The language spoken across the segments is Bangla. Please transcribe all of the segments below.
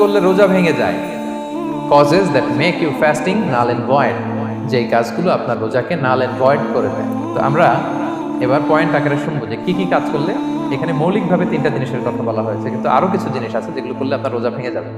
করলে রোজা ভেঙে যায়। Causes that make you fasting null and void যে কাজগুলো আপনার রোজাকে নাল এন্ড ভয়েড করে দেয়। তো আমরা এবার পয়েন্ট আকারে শুনব যে কি কি কাজ করলে এখানে মৌলিকভাবে তিনটা জিনিসের কথা বলা হয়েছে, কিন্তু আরও কিছু জিনিস আছে যেগুলো করলে আপনার রোজা ভেঙে যাবে।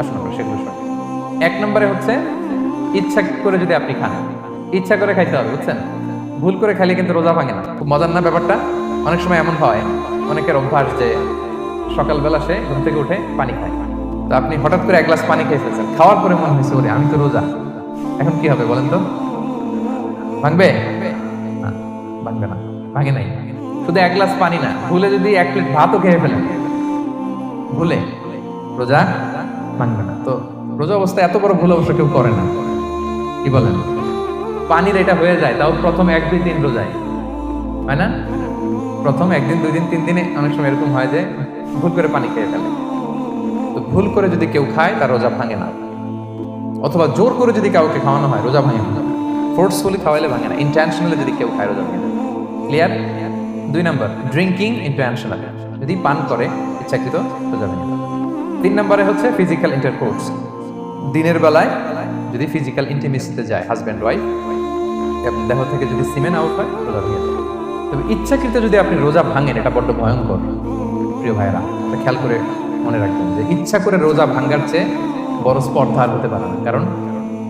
আসুন আমরা সেগুলো শুনি। এক নম্বরে হচ্ছে ইচ্ছা করে যদি আপনি খান, ইচ্ছা করে খাইতে হবে, বুঝছেন? ভুল করে খাইলে কিন্তু রোজা ভাঙে না। খুব মজার না ব্যাপারটা? অনেক সময় এমন হয়, অনেকের অভ্যাস যে সকালবেলা সে ঘুম থেকে উঠে পানি খায়। তো আপনি হঠাৎ করে এক গ্লাস পানি খেয়ে ফেলছেন। খাওয়ার পরে মনে হয়েছে ওরে আমি তো রোজা। এখন কি হবে বলেন তো? ভাঙবে? না, ভাঙবে না ভাঙে নাই। শুধু এক গ্লাস পানি না ভুলে যদি এক প্লেট ভাতও খেয়ে ফেলেন ভুলে রোজা ভাঙবে না। তো রোজা অবস্থায় এত বড় ভুল অবশ্য কেউ করে না। কি বলেন? পানির এটা হয়ে যায় তাও প্রথম এক দুই দিন রোজায়। হয় না? প্রথম একদিন দুই দিন তিন দিনে অনেক সময় এরকম হয় যে ভুল করে পানি খেয়ে ফেলে। তো ভুল করে যদি কেউ খায়, তার রোজা ভাঙে না। অথবা জোর করে যদি কাউকে খাওয়ানো হয়, রোজা ভাঙে না। ফোর্সফুলি খাওয়াইলে ভাঙে না। ইন্টেনশনালি যদি কেউ খায়, রোজা ভাঙে না। ক্লিয়ার দুই নাম্বার ড্রিঙ্কিং ইন্টেনশনাল যদি পান করে, ইচ্ছাকৃত, রোজা ভেঙে না। তিন নম্বরে হচ্ছে ফিজিক্যাল ইন্টারকোর্স দিনের বেলায় যদি ফিজিক্যাল ইন্টিমেসিতে যায় হাজব্যান্ড ওয়াইফ এবং দেহ থেকে যদি সিমেন আউট হয়, রোজা ভেঙে তবে ইচ্ছাকৃত যদি আপনি রোজা ভাঙেন, এটা বড্ড ভয়ঙ্কর। প্রিয় ভাইরা খেয়াল করে মনে রাখবেন যে ইচ্ছা করে রোজা ভাঙ্গার চেয়ে বড় স্পর্ধা আর হতে পারে না। কারণ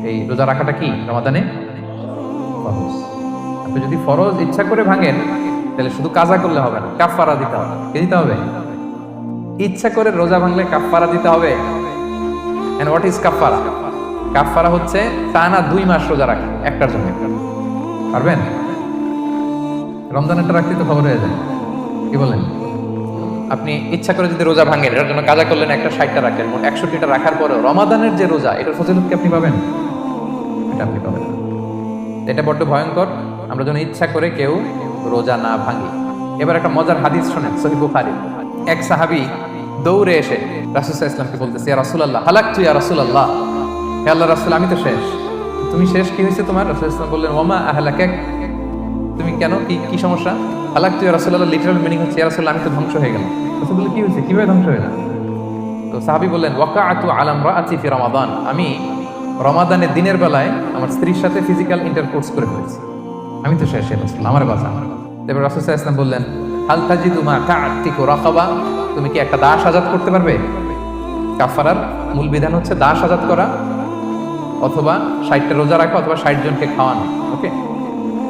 এই রোজা রাখাটা কি? রমাদানে আপনি যদি ফরজ ইচ্ছা করে ভাঙেন, তাহলে শুধু কাজা করলে হবে না কাফারা দিতে হবে। কে দিতে হবে? ইচ্ছা করে রোজা ভাঙলে কাফারা দিতে হবে। এন্ড হোয়াট ইজ কাফারা কাফারা হচ্ছে টানা দুই মাস রোজা রাখা, একটার জন্য। পারবেন? রমজানেরটা রাখতে তো খবর হয়ে যায়। কি বলেন? আপনি ইচ্ছা করে যদি রোজা ভাঙেন, এটার জন্য কাজা করলেন একটা ষাটটা রাখলেন মোট একষট্টিটা রাখার পরেও রমাদানের যে রোজা, এটার ফজিলত কি আপনি পাবেন? এটা আপনি পাবেন। এটা বড্ড ভয়ঙ্কর। আমরা যেন ইচ্ছা করে কেউ রোজা না ভাঙি। এবার একটা মজার হাদিস শোনেন, সহি বুখারি। এক সাহাবি দৌড়ে এসে রাসুসাহ ইসলামকে বলতেছে, ইয়া রাসূলুল্লাহ হালাক তুই ইয়া রাসূলুল্লাহ? হে আল্লাহ রাসূল, আমি তো শেষ। তুমি শেষ কি হয়েছে তোমার? রাসূল ইসলাম বললেন ওমা আহলাকাক? তুমি কেন? কি কি সমস্যা? হালাক তুই রাসূলুল্লাহ লিটারাল মিনিং হচ্ছে রাসূলুল্লাহ, আমি তো ধ্বংস হয়ে গেলাম। রাসূল বললেন কি হয়েছে? কীভাবে ধ্বংস হয়ে গেল তো সাহাবী বললেন, ওয়াকাআতু আলাম রাআতি ফি রমাদান। আমি রমাদানের দিনের বেলায় আমার স্ত্রীর সাথে ফিজিক্যাল ইন্টারকোর্স করে ফেলেছি। আমি তো শেষ হে রাসূল আমার বাঁচা। এবার রাসূল সাল্লাল্লাহু আলাইহি ওয়াসাল্লাম বললেন, হাল তাজিদু মা কাআতিকু রাকাবা তুমি কি একটা দাস আজাদ করতে পারবে? কাফারার মূল বিধান হচ্ছে দাস আজাদ করা, অথবা ষাটটা রোজা রাখা, অথবা ষাট জনকে খাওয়ানো ওকে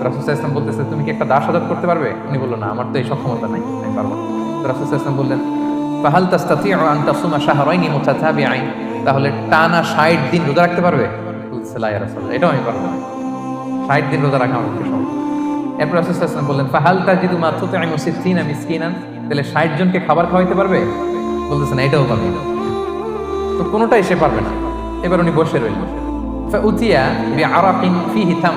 রাসুল ইসলাম বলতেছে, তুমি কি একটা দাস আজাদ করতে পারবে? উনি বলল, না, আমার তো এই সক্ষমতা নাই, আমি পারব না। তো ইসলাম বললেন, ফাহাল তাস্তাতি আন তাসুমা শাহরাইনি মুতাতাবিআইন? তাহলে টানা ষাট দিন রোজা রাখতে পারবে? বলছে, লা এটাও আমি পারব না। ষাট দিন রোজা রাখা আমার সম্ভব এরপর রাসুল ইসলাম বললেন, ফাহাল তাজিদু মা তুতআইমু সিত্তিনা মিসকিনান? তাহলে ষাট জনকে খাবার খাওয়াইতে পারবে? বলতেছে, না, এটাও পারবে না। তো কোনোটাই সে পারবে না। এবার উনি বসে রইলেন। উতিয়া আরাকিন ফিহি থাম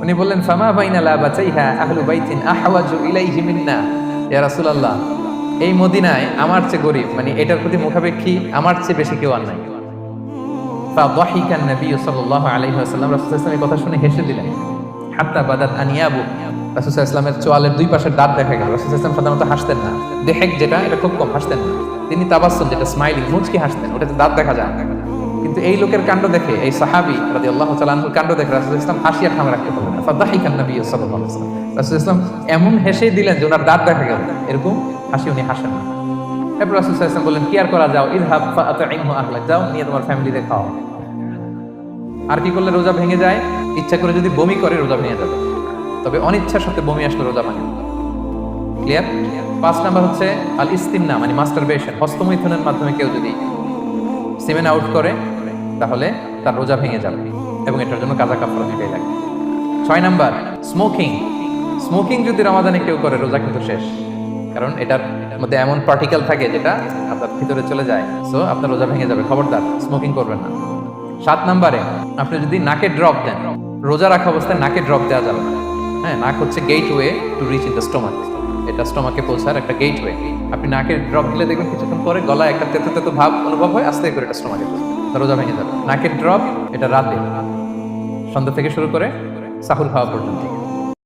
উনি বললেন, ফামা বাইনালা বাতাইহা আহলু বাইতিন আহওয়াজু ইলাইহি মিন্না। ইয়া রাসূলুল্লাহ, এই মদিনায় আমার চেয়ে গরিব মানে এটার প্রতি মুখাপেক্ষী আমার চেয়ে বেশি কেউ আর নাই। ফা দাহিকান নবী সাল্লাল্লাহু আলাইহি ওয়াসাল্লাম কথা শুনে হেসে দিলেন। হাত্তা বাদাত চোয়ালের দুই পাশের দাঁত দেখা গেল। হাসতেন না। যেটা, এটা খুব কম হাসতেন তিনি তাবাসসুম যেটা স্মাইলিং, মুচকি হাসতেন, ওটাতে দাঁত দেখা যায়। কিন্তু এই লোকের কাণ্ড দেখে, এই সাহাবী রাদিয়াল্লাহু তাআলা আনহুর কাণ্ড দেখে রাসূল ইসলাম হাসি আর থামে রাখতে পারলেন না ফাদাহিকান নবী ওয়াসাল্লাম? রাসূল ইসলাম এমন হেসে দিলেন যে ওনার দাঁত দেখা গেল। এরকম হাসি উনি হাসেন না। এরপর রাসূল ইসলাম বললেন, কি আর করা যাও ফাআতিমহু আহলাক। যাও, নিয়ে তোমার ফ্যামিলিতে খাও। আর কি করলে রোজা ভেঙে যায়? ইচ্ছা করে যদি বমি করে, রোজা ভেঙে যাবে। তবে অনিচ্ছার সাথে বমি আসলে রোজা ভাঙে ক্লিয়ার? পাঁচ নাম্বার হচ্ছে আল ইস্তিমনা মানে মাস্টার মাস্টারবেশন, হস্তমৈথুনের মাধ্যমে কেউ যদি সিমেন আউট করে তাহলে তার রোজা ভেঙে যাবে এবং এটার জন্য কাজা কাপড় দুটাই লাগবে। ছয় নাম্বার স্মোকিং স্মোকিং যদি রমাদানে কেউ করে, রোজা কিন্তু শেষ। কারণ এটার মধ্যে এমন পার্টিকেল থাকে যেটা আপনার ভিতরে চলে যায়। সো আপনার রোজা ভেঙে যাবে। খবরদার স্মোকিং করবেন না। সাত নাম্বারে, আপনি যদি নাকে ড্রপ দেন, রোজা রাখা অবস্থায় নাকে ড্রপ দেওয়া যাবে না। হ্যাঁ নাক হচ্ছে gateway to reach in the stomach এটা স্টোমাকে পৌঁছার একটা গেট ওয়ে আপনি নাকে ড্রপ দিলে দেখবেন কিছুক্ষণ পরে গলায় একটা তেতো তেতো ভাব অনুভব হয়, আস্তে করে এটা স্টোমাকে পৌঁছায়। আপনার রোজা ভেঙে যাবে নাকের ড্রপ এটা রাতে। সন্ধ্যা থেকে শুরু করে সাহুল খাওয়া পর্যন্ত।